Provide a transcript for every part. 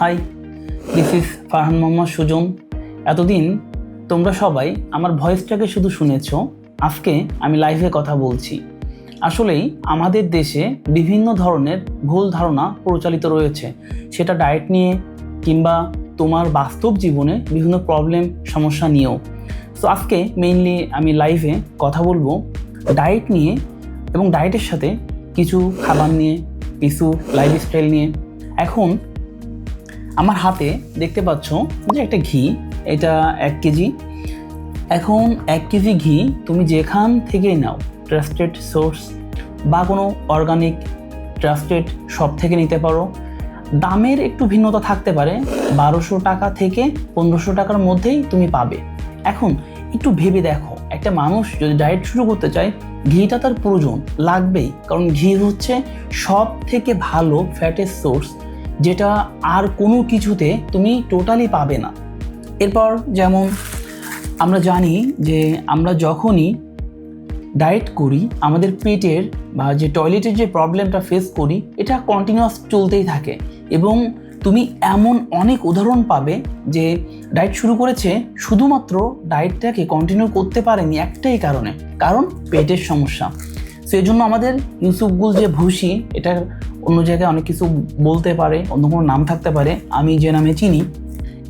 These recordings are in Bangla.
Hi this is Farhan Mohammad Sujon এতদিন তোমরা সবাই আমার ভয়েসটাকে শুধু শুনেছ, আজকে আমি লাইভে কথা বলছি। আসলেই আমাদের দেশে বিভিন্ন ধরনের ভুল ধারণা প্রচলিত রয়েছে। সেটা ডায়েট নিয়ে কিংবা তোমার বাস্তব জীবনে বিভিন্ন প্রবলেম সমস্যা নিয়েও। তো আজকে মেইনলি আমি লাইভে কথা বলব ডায়েট নিয়ে এবং ডায়েটের সাথে কিছু খাবার নিয়ে, কিছু লাইফস্টাইল নিয়ে। এখন আমার হাতে দেখতে পাচ্ছ যে একটা ঘি, এটা এক কেজি। এখন এক কেজি ঘি তুমি যেখান থেকেই নাও ট্রাস্টেড সোর্স বা কোনো অর্গানিক ট্রাস্টেড শপ থেকে নিতে পারো। দামের একটু ভিন্নতা থাকতে পারে, বারোশো টাকা থেকে পনেরোশো টাকার মধ্যেই তুমি পাবে। এখন একটু ভেবে দেখো, একটা মানুষ যদি ডায়েট শুরু করতে চায়, ঘিটা তার প্রয়োজন লাগবেই। কারণ ঘি হচ্ছে সব থেকে ভালো ফ্যাটের সোর্স যেটা আর কোনো কিছুতে তুমি টোটালি পাবে না। এরপর যেমন আমরা জানি যে আমরা যখনই ডায়েট করি, আমাদের পেটের বা যে টয়লেটের যে প্রবলেমটা ফেস করি, এটা কন্টিনিউয়াস চলতেই থাকে এবং তুমি এমন অনেক উদাহরণ পাবে যে ডায়েট শুরু করেছে শুধুমাত্র ডায়েটটাকে কন্টিনিউ করতে পারেনি একটাই কারণে, কারণ পেটের সমস্যা। সেই জন্য আমাদের ইউসুফগুল যে ভুসি এটা অন্য জায়গায় অনেক কিছু বলতে পারে, অন্য কোনো নাম থাকতে পারে, আমি যে নামে চিনি,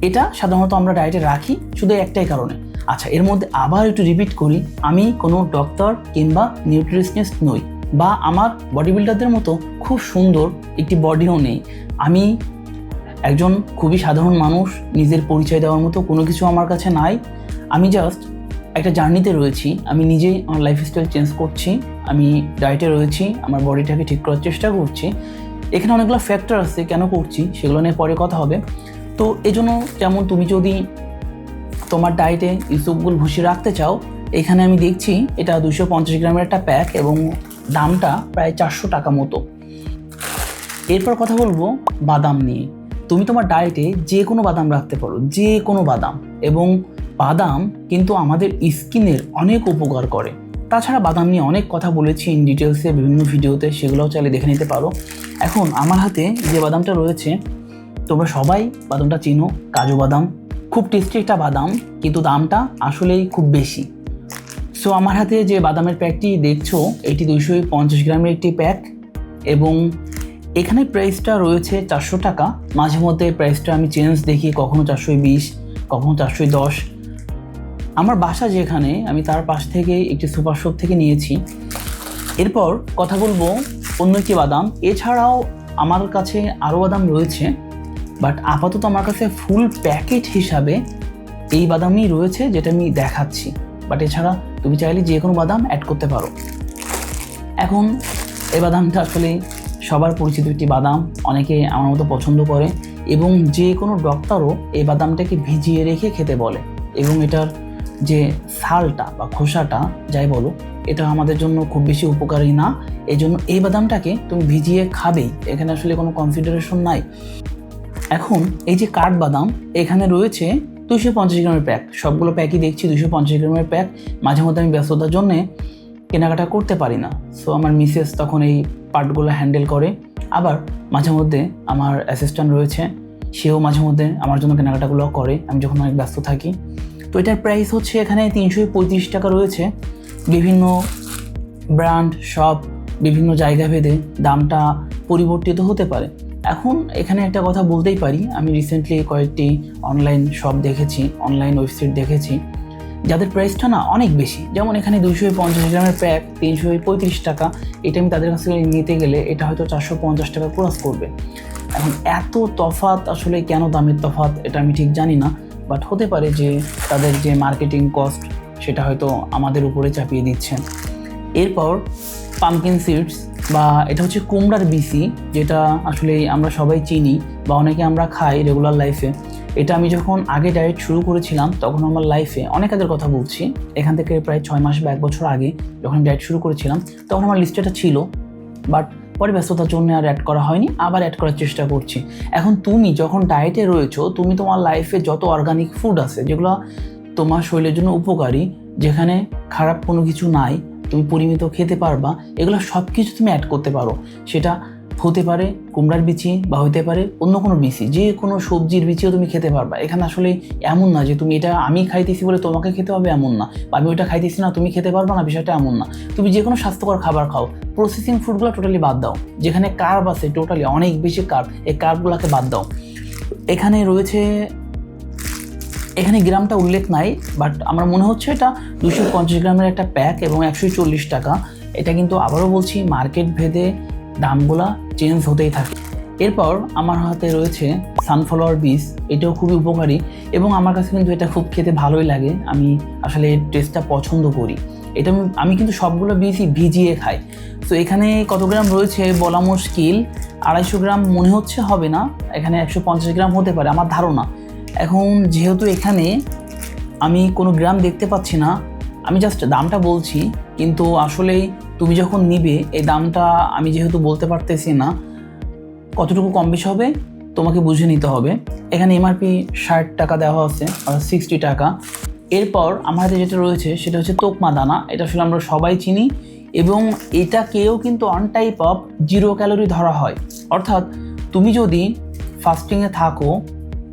এটা সাধারণত আমরা ডায়েটে রাখি শুধু একটাই কারণে। আচ্ছা এর মধ্যে আবার একটু রিপিট করি, আমি কোনো ডক্টর কিংবা নিউট্রিশনিস্ট নই বা আমার বডি বিল্ডারদের মতো খুব সুন্দর একটি বডিও নেই। আমি একজন খুবই সাধারণ মানুষ, নিজের পরিচয় দেওয়ার মতো কোনো কিছু আমার কাছে নাই। আমি জাস্ট একটা জার্নিতে রয়েছি। আমি নিজেই আমার লাইফস্টাইল চেঞ্জ করছি। আমি ডায়েটে রয়েছি। আমার বডিটাকে ঠিক করার চেষ্টা করছি। এখানে অনেকগুলো ফ্যাক্টর আছে, কেন করছি সেগুলো নিয়ে পরে কথা হবে। তো এজন্য যেমন তুমি যদি তোমার ডায়েটে ইসুপগুল ভুসি রাখতে চাও, এখানে আমি দেখছি এটা দুশো পঞ্চাশ গ্রামের একটা প্যাক এবং দামটা প্রায় চারশো টাকা মতো। এরপর কথা বলব বাদাম নিয়ে। তুমি তোমার ডায়েটে যে কোনো বাদাম রাখতে পারো যে কোনো বাদাম এবং বাদাম কিন্তু আমাদের স্কিনের অনেক উপকার করে। তাছাড়া বাদাম নিয়ে অনেক কথা বলেছি ইন ডিটেলসে বিভিন্ন ভিডিওতে, সেগুলোও চাইলে দেখে নিতে পারো। এখন আমার হাতে যে বাদামটা রয়েছে, তোমরা সবাই বাদামটা চিনো, কাজু বাদাম। খুব টেস্টি একটা বাদাম, কিন্তু দামটা আসলেই খুব বেশি। সো আমার হাতে যে বাদামের প্যাকটি দেখছ, এটি দুইশো পঞ্চাশ গ্রামের একটি প্যাক এবং এখানে প্রাইসটা রয়েছে চারশো টাকা। মাঝে মধ্যে প্রাইসটা আমি চেঞ্জ দেখি, কখনো চারশো বিশ কখনও চারশো দশ। আমার বাসা যেখানে, আমি তার পাশ থেকে একটি সুপার শপ থেকে নিয়েছি। এরপর কথা বলব অন্য একটি বাদাম। এছাড়াও আমার কাছে আরও বাদাম রয়েছে, বাট আপাতত আমার কাছে ফুল প্যাকেট হিসাবে এই বাদামই রয়েছে যেটা আমি দেখাচ্ছি। বাট এছাড়া তুমি চাইলে যে কোনো বাদাম অ্যাড করতে পারো। এখন এই বাদামটা আসলে সবার পরিচিত একটি বাদাম, অনেকে আমার মতো পছন্দ করে এবং যে কোনো ডক্টরও এই বাদামটাকে ভিজিয়ে রেখে খেতে বলে এবং এটার যে ছালটা বা খোসাটা, যাই বলো, এটা আমাদের জন্য খুব বেশি উপকারী না। এই জন্য এই বাদামটাকে তুমি ভিজিয়ে খাবেই, এখানে আসলে কোনো কনসিডারেশন নাই। এখন এই যে কাঠবাদাম এখানে রয়েছে দুশো পঞ্চাশ গ্রামের প্যাক। সবগুলো প্যাকই দেখছি দুশো পঞ্চাশ গ্রামের প্যাক। মাঝে মধ্যে আমি ব্যস্ততার জন্যে কেনাকাটা করতে পারি না। সো আমার মিসেস তখন এই পার্টগুলো হ্যান্ডেল করে। আবার মাঝে মধ্যে আমার অ্যাসিস্ট্যান্ট রয়েছে, সেও মাঝে মধ্যে আমার জন্য কেনাকাটাগুলো করে। আমি যখন অনেক ব্যস্ত থাকি তো এটার প্রাইস হচ্ছে এখানে তিনশো পঁয়ত্রিশ টাকা রয়েছে। বিভিন্ন ব্র্যান্ড সব বিভিন্ন জায়গা ভেদে দামটা পরিবর্তিত হতে পারে। এখন এখানে একটা কথা বলতেই পারি, আমি রিসেন্টলি কয়েকটি অনলাইন শপ দেখেছি অনলাইন ওয়েবসাইট দেখেছি। যাদের প্রাইসটা না অনেক বেশি, যেমন এখানে দুশো পঞ্চাশ গ্রামের প্যাক তিনশো পঁয়ত্রিশ টাকা, এটা আমি তাদের কাছ থেকে নিতে গেলে এটা হয়তো চারশো পঞ্চাশ টাকা ক্রস করবে। এখন এত তফাত আসলে কেন দামের তফাত এটা আমি ঠিক জানি না। বাট হতে পারে যে তাদের যে মার্কেটিং কস্ট, সেটা হয়তো আমাদের উপরে চাপিয়ে দিচ্ছেন। এরপর পামকিন সিডস বা এটা হচ্ছে কুমড়ার বিসি যেটা আসলে আমরা সবাই চিনি বা অনেকে আমরা খাই রেগুলার লাইফে এটা আমি যখন আগে ডায়েট শুরু করেছিলাম, তখন আমার লাইফে অনেক আগের কথা বলছি। এখান থেকে প্রায় ছয় মাস বা এক বছর আগে যখন ডায়েট শুরু করেছিলাম, তখন আমার লিস্টেটা ছিল। বাট পরে ব্যস্ততার জন্য আর অ্যাড করা হয়নি, আবার অ্যাড করার চেষ্টা করছি। এখন তুমি যখন ডায়েটে রয়েছো, তুমি তোমার লাইফে যত অর্গানিক ফুড আছে, যেগুলো তোমার শরীরের জন্য উপকারী, যেখানে খারাপ কোনো কিছু নাই, তুমি পরিমিত খেতে পারবা, এগুলো সব কিছু তুমি অ্যাড করতে পারো। সেটা হতে পারে, কুমড়ার বিচি বা হতে পারে অন্য কোনো বিচি, যে কোনো সবজির বিচিও তুমি খেতে পারবা। এখানে আসলে এমন না যে তুমি এটা আমি খাইতেছি বলে তোমাকে খেতে হবে এমন না বা আমি ওইটা খাইতেছি না, তুমি খেতে পারবা না, বিষয়টা এমন না। তুমি যে কোনো স্বাস্থ্যকর খাবার খাও। প্রসেসিং ফুডগুলো টোটালি বাদ দাও। যেখানে কার্ব আছে টোটালি অনেক বেশি কার্ব এই কার্বগুলোকে বাদ দাও। এখানে রয়েছে, এখানে গ্রামটা উল্লেখ নাই বাট আমার মনে হচ্ছে এটা দুশো পঞ্চাশ গ্রামের একটা প্যাক এবং একশো চল্লিশ টাকা। এটা কিন্তু আবারও বলছি মার্কেট ভেদে দামগুলা চেঞ্জ হতেই থাকে। এরপর আমার হাতে রয়েছে সানফ্লাওয়ার বীজ এটাও খুবই উপকারী এবং আমার কাছে কিন্তু এটা খুব খেতে ভালোই লাগে। আমি আসলে টেস্টটা পছন্দ করি। এটা আমি- আমি কিন্তু সবগুলো বীজই ভিজিয়ে খাই। তো এখানে কত গ্রাম রয়েছে বলা মুশকিল? আড়াইশো গ্রাম মনে হচ্ছে হবে না, এখানে একশো পঞ্চাশ গ্রাম হতে পারে, আমার ধারণা। এখন যেহেতু এখানে আমি কোনো গ্রাম দেখতে পাচ্ছি না আমি জাস্ট দামটা বলছি, কিন্তু আসলেই তুমি যখন নিবে, এই দামটা আমি যেহেতু বলতে পারতেছি না, কতটুকু কম বেশি হবে তোমাকে বুঝে নিতে হবে। এখানে এমআরপি ষাট টাকা দেওয়া আছে সিক্সটি টাকা। এরপর আমার হাতে যেটা রয়েছে, সেটা হচ্ছে তোকমা দানা। এটা আসলে আমরা সবাই চিনি, এবং এটাকেও কিন্তু on type of zero calorie ধরা হয়। অর্থাৎ তুমি যদি ফাস্টিংয়ে থাকো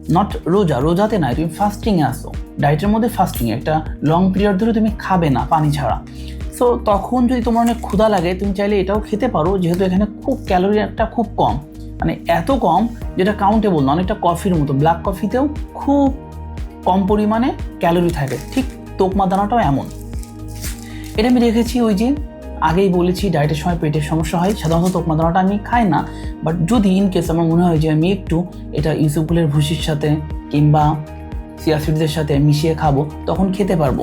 নট রোজা, রোজাতে নাই তুমি ফাস্টিংয়ে আসো। ডায়েটের মধ্যে ফাস্টিং একটা লং পিরিয়ড ধরে তুমি খাবে না পানি ছাড়া। সো তখন যদি তোমার অনেক ক্ষুধা লাগে, তুমি চাইলে এটাও খেতে পারো, যেহেতু এখানে খুব ক্যালোরি একটা খুব কম। মানে এত কম, যেটা কাউন্টেবল না, অনেকটা কফির মতো। ব্ল্যাক কফিতেও খুব কম পরিমাণে ক্যালোরি থাকে। ঠিক তোকমা দানাটাও এমন। এটা আমি রেখেছি ওই যে আগেই বলেছি ডায়েটের সময় পেটের সমস্যা হয়, সাধারণত তোকমা দানাটা আমি খাই না বাট যদি ইন কেস আমার মনে হয় যে আমি একটু এটা ইউসুফগুলের ভুসির সাথে কিংবা সিয়াসিডদের সাথে মিশিয়ে খাব, তখন খেতে পারব।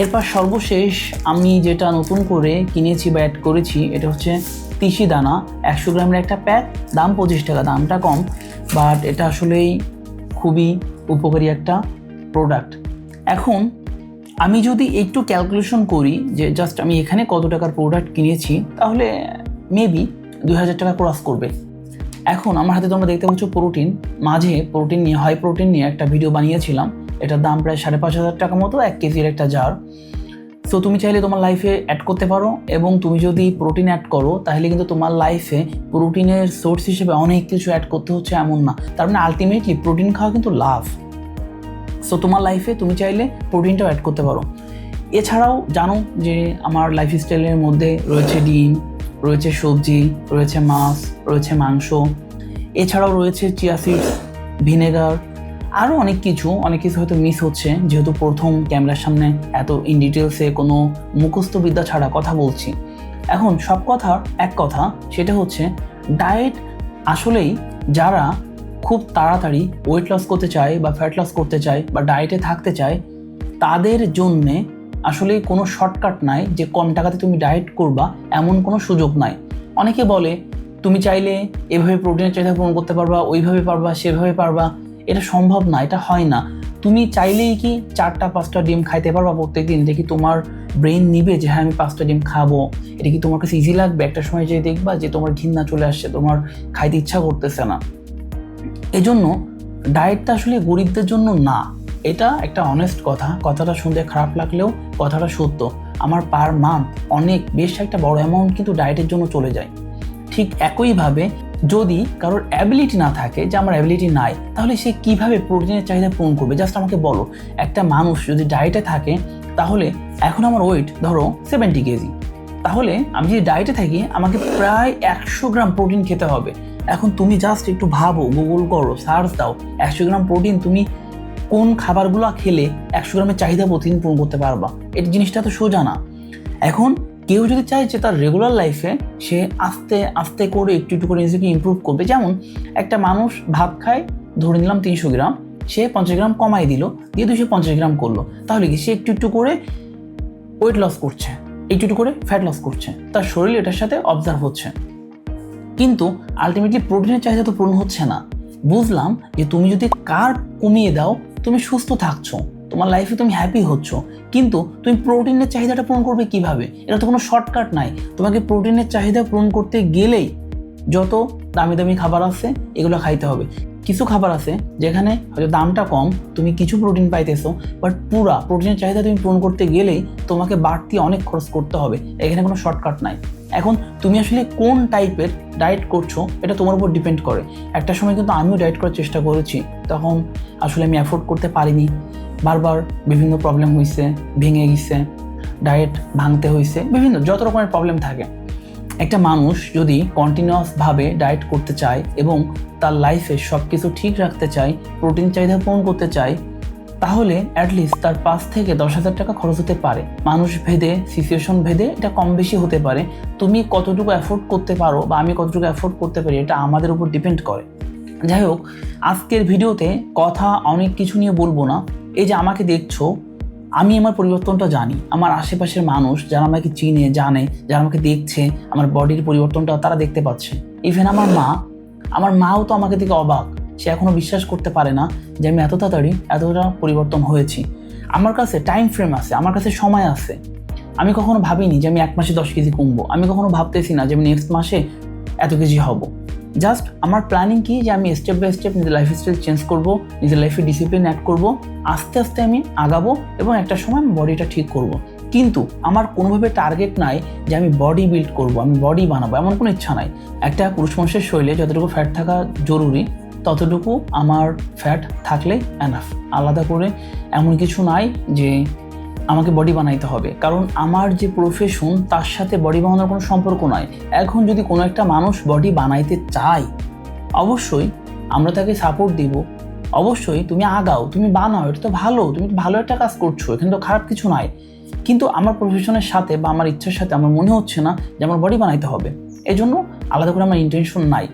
এরপর সর্বশেষ আমি যেটা নতুন করে কিনেছি বা অ্যাড করেছি, এটা হচ্ছে তিসি দানা, একশো গ্রামের একটা প্যাক দাম পঁচিশ টাকা, দামটা কম বাট এটা আসলেই খুবই উপকারী একটা প্রোডাক্ট এখন আমি যদি একটু ক্যালকুলেশন করি যে জাস্ট আমি এখানে কত টাকার প্রোডাক্ট কিনেছি, তাহলে মেবি দুই হাজার টাকা ক্রস করবে। এখন আমার হাতে তোমরা দেখতে পাচ্ছ প্রোটিন মাঝে প্রোটিন নিয়ে হাই প্রোটিন নিয়ে একটা ভিডিও বানিয়েছিলাম। এটার দাম প্রায় সাড়ে পাঁচ হাজার টাকা মতো, এক কেজির একটা জার সো তুমি চাইলে তোমার লাইফে অ্যাড করতে পারো এবং তুমি যদি প্রোটিন অ্যাড করো, তাহলে কিন্তু তোমার লাইফে প্রোটিনের সোর্স হিসেবে অনেক কিছু অ্যাড করতে হচ্ছে এমন না। তার মানে আলটিমেটলি প্রোটিন খাওয়া কিন্তু লাভ। সো তোমার লাইফে তুমি চাইলে প্রোটিনটাও অ্যাড করতে পারো। এছাড়াও জানো যে আমার লাইফস্টাইলের মধ্যে রয়েছে ডিম, রয়েছে সবজি, রয়েছে মাছ, রয়েছে মাংস, এছাড়াও রয়েছে চিয়া সিডস ভিনেগার আরও অনেক কিছু অনেক কিছু হয়তো মিস হচ্ছে, যেহেতু প্রথম ক্যামেরার সামনে এত ইন ডিটেলসে কোনো মুখস্থবিদ্যা ছাড়া কথা বলছি। এখন সব কথার এক কথা, সেটা হচ্ছে ডায়েট আসলেই যারা খুব তাড়াতাড়ি ওয়েট লস করতে চায় বা ফ্যাট লস করতে চায় বা ডায়েটে থাকতে চায়, তাদের জন্যে আসলে কোনো শর্টকাট নাই যে কম টাকাতে তুমি ডায়েট করবা, এমন কোনো সুযোগ নাই। অনেকে বলে, তুমি চাইলে এভাবে প্রোটিনের চাহিদা পূরণ করতে পারবা, ওইভাবে পারবা, সেভাবে পারবা। এটা সম্ভব না, এটা হয় না। তুমি চাইলেই কি চারটা, পাঁচটা ডিম খাইতে পারবা প্রত্যেকদিন? এটা কি তোমার ব্রেন নিবে যে হ্যাঁ আমি পাঁচটা ডিম খাব? এটা কি তোমার কাছে ইজি লাগবে? একটা সময় যে দেখবা যে তোমার ঘৃণা চলে আসছে, তোমার খাইতে ইচ্ছা করতেছে না। এজন্য ডায়েটটা আসলে গরিবদের জন্য না। এটা একটা অনেস্ট কথা। কথাটা শুনতে খারাপ লাগলেও কথাটা সত্য। আমার পার মান্থ অনেক, বেশ একটা বড় অ্যামাউন্ট কিন্তু ডায়েটের জন্য চলে যায়। ঠিক একইভাবে যদি কারোর অ্যাবিলিটি না থাকে, যে আমার অ্যাবিলিটি নাই, তাহলে সে কীভাবে প্রোটিনের চাহিদা পূরণ করবে? জাস্ট আমাকে বলো। একটা মানুষ যদি ডায়েটে থাকে, তাহলে এখন আমার ওয়েট ধরো সেভেন্টি কেজি। তাহলে আমি যদি ডায়েটে থাকি, আমাকে প্রায় একশো গ্রাম প্রোটিন খেতে হবে। এখন তুমি জাস্ট একটু ভাবো গুগল করো সার্চ দাও, একশো গ্রাম প্রোটিন তুমি কোন খাবারগুলো খেলে একশো গ্রামের চাহিদা প্রতিদিন পূরণ করতে পারবা? এই জিনিসটা তো সোজা না। এখন কেউ যদি চায় যে তার রেগুলার লাইফে সে আস্তে আস্তে করে একটু একটু করে নিজেকে ইমপ্রুভ করবে, যেমন একটা মানুষ ভাত খায়, ধরে নিলাম তিনশো গ্রাম, সে পঞ্চাশ গ্রাম কমাই দিল, দিয়ে দুশো পঞ্চাশ গ্রাম করল, তাহলে কি সে একটু একটু করে ওয়েট লস করছে, একটু একটু করে ফ্যাট লস করছে, তার শরীর এটার সাথে অবজার্ভ হচ্ছে। কিন্তু আলটিমেটলি প্রোটিনের চাহিদা তো পূরণ হচ্ছে না। বুঝলাম যে তুমি যদি কার্ব কমিয়ে দাও, তুমি সুস্থ থাকছো, তোমার লাইফে তুমি হ্যাপি হচ্ছ, কিন্তু তুমি প্রোটিনের চাহিদাটা পূরণ করবে কীভাবে? এটা তো কোনো শর্টকাট নাই। তোমাকে প্রোটিনের চাহিদা পূরণ করতে গেলেই যত দামি দামি খাবার আছে, এগুলো খাইতে হবে। কিছু খাবার আছে যেখানে হয়তো দামটা কম, তুমি কিছু প্রোটিন পাইতেছো বাট পুরা প্রোটিনের চাহিদা তুমি পূরণ করতে গেলেই তোমাকে বাড়তি অনেক খরচ করতে হবে। এখানে কোনো শর্টকাট নাই। এখন তুমি আসলে কোন টাইপের ডায়েট করছ, এটা তোমার উপর ডিপেন্ড করে। একটা সময় কিন্তু আমিও ডায়েট করার চেষ্টা করেছি, তখন আসলে আমি অ্যাফোর্ড করতে পারিনি। বারবার বিভিন্ন প্রবলেম হয়েছে ভেঙে গেছে ডায়েট ভাঙতে হয়েছে বিভিন্ন, যত রকমের প্রবলেম থাকে। একটা মানুষ যদি কন্টিনিউয়াসভাবে ডায়েট করতে চায় এবং তার লাইফে সব কিছু ঠিক রাখতে চায় প্রোটিন চাহিদা পূরণ করতে চায় তাহলে অ্যাটলিস্ট তার পাঁচ থেকে দশ হাজার টাকা খরচ হতে পারে। মানুষ ভেদে সিচুয়েশন ভেদে এটা কম বেশি হতে পারে। তুমি কতটুকু অ্যাফোর্ড করতে পারো বা আমি কতটুকু অ্যাফোর্ড করতে পারি এটা আমাদের উপর ডিপেন্ড করে। যাই হোক, আজকের ভিডিওতে কথা, অনেক কিছু নিয়ে বলব না। এই যে আমাকে দেখছ, আমি আমার পরিবর্তনটা জানি। আমার আশেপাশের মানুষ যারা আমাকে চিনে, জানে, যারা আমাকে দেখছে, আমার বডির পরিবর্তনটা তারা দেখতে পাচ্ছে। ইভেন আমার মা, আমার মাও তো আমাকে দেখে অবাক। সে এখনও বিশ্বাস করতে পারে না যে আমি এত তাড়াতাড়ি এতটা পরিবর্তন হয়েছি। আমার কাছে টাইম ফ্রেম আছে, আমার কাছে সময় আছে। আমি কখনো ভাবিনি যে আমি এক মাসে দশ কেজি কমবো। আমি কখনো ভাবতেছি না যে আমি নেক্সট মাসে এত কেজি হব। জাস্ট আমার প্ল্যানিং কি যে আমি স্টেপ বাই স্টেপ নিজের লাইফস্টাইল চেঞ্জ করব, নিজের লাইফে ডিসিপ্লিন অ্যাড করব, আস্তে আস্তে আমি আগাবো এবং একটা সময় আমি বডিটা ঠিক করব। কিন্তু আমার কোনোভাবে টার্গেট নাই যে আমি বডি বিল্ড করব, আমি বডি বানাবো, এমন কোনো ইচ্ছা নাই। একটা পুরুষ মানুষের শরীরে যতটুকু ফ্যাট থাকা জরুরি ততটুকু আমার ফ্যাট থাকলে এনাফ আলাদা করে এমন কিছু নাই যে আমাকে বডি বানাইতে হবে। কারণ আমার যে প্রফেশন তার সাথে বডি বানানোর কোনো সম্পর্ক নাই। এখন যদি কোনো একটা মানুষ বডি বানাইতে চায়, অবশ্যই আমরা তাকে সাপোর্ট দিব। অবশ্যই তুমি আগাও, তুমি বানাও, এটা তো ভালো, তুমি ভালো একটা কাজ করছ, এখানে তো খারাপ কিছু নাই। কিন্তু আমার প্রফেশনের সাথে বা আমার ইচ্ছার সাথে আমার মনে হচ্ছে না যে আমার বডি বানাইতে হবে। এজন্য আলাদা করে আমার ইন্টেনশন নাই।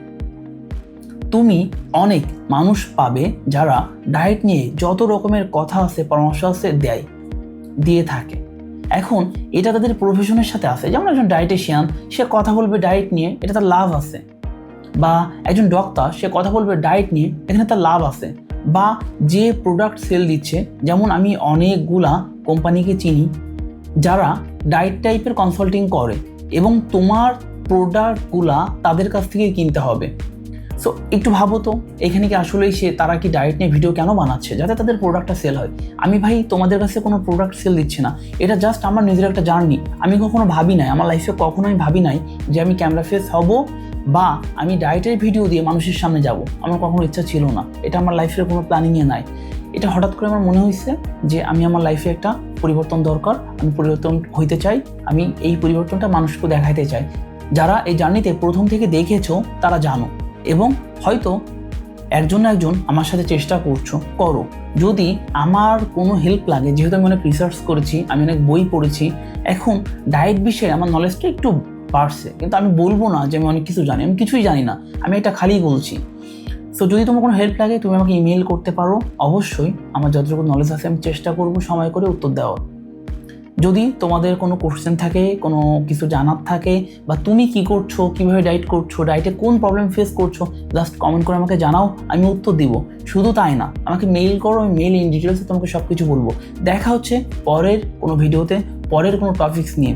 তুমি অনেক মানুষ পাবে যারা ডায়েট নিয়ে যত রকমের কথা আছে, পরামর্শ আছে দেয়, দিয়ে থাকে। এখন এটা তাদের প্রফেশনের সাথে আছে। যেমন একজন ডায়েটিশিয়ান সে কথা বলবে ডায়েট নিয়ে, এটা তার লাভ আছে। বা একজন ডক্টর সে কথা বলবে ডায়েট নিয়ে, এখানে তার লাভ আছে। বা যে প্রোডাক্ট সেল দিচ্ছে, যেমন আমি অনেকগুলা কোম্পানিকে চিনি, যারা ডায়েট টাইপের কনসাল্টিং করে এবং তোমার প্রোডাক্টগুলা তাদের কাছ থেকে কিনতে হবে। সো একটু ভাবো তো, এখানে কি আসলেই সে, তারা কি ডায়েট নিয়ে ভিডিও কেন বানাচ্ছে? যাতে তাদের প্রোডাক্টটা সেল হয়। আমি ভাই, তোমাদের কাছে কোনো প্রোডাক্ট সেল দিচ্ছি না। এটা জাস্ট আমার নিজের একটা জার্নি আমি কখনো ভাবি নাই, আমার লাইফে কখনো আমি ভাবি নাই যে আমি ক্যামেরা ফেস হব বা আমি ডায়েটের ভিডিও দিয়ে মানুষের সামনে যাব। আমার কখনো ইচ্ছা ছিল না। এটা আমার লাইফের কোনো প্ল্যানিংয়ে নাই। এটা হঠাৎ করে আমার মনে হয়েছে যে আমি আমার লাইফে একটা পরিবর্তন দরকার, আমি পরিবর্তন হইতে চাই, আমি এই পরিবর্তনটা মানুষকে দেখাইতে চাই। যারা এই জার্নিতে প্রথম থেকে দেখেছ, তারা জানো। এবং হয়তো একজন একজন আমার সাথে চেষ্টা করছ, করো। যদি আমার কোনো হেল্প লাগে, যেহেতু আমি অনেক রিসার্চ করেছি, আমি অনেক বই পড়েছি, এখন ডায়েট বিষয়ে আমার নলেজটা একটু বাড়ছে। কিন্তু আমি বলব না যে আমি অনেক কিছু জানি, আমি কিছুই জানি না, আমি এটা খালি বলছি। সো যদি তোমার কোনো হেল্প লাগে, তুমি আমাকে ইমেল করতে পারো। অবশ্যই আমার যতটুকু নলেজ আছে, আমি চেষ্টা করব সময় করে উত্তর দেওয়ার। যদি তোমাদের কোনো কোশ্চেন থাকে, কোনো কিছু জানার থাকে, বা তুমি কি করছ, কীভাবে ডায়েট করছ ডায়েটে কোন প্রবলেম ফেস করছ জাস্ট কমেন্ট করে আমাকে জানাও, আমি উত্তর দিব। শুধু তাই না, আমাকে মেইল করো, আমি মেইল ইন ডিটেলসে তোমাকে সব কিছু বলব। দেখা হচ্ছে পরের কোনো ভিডিওতে পরের কোনো টপিক্স নিয়ে।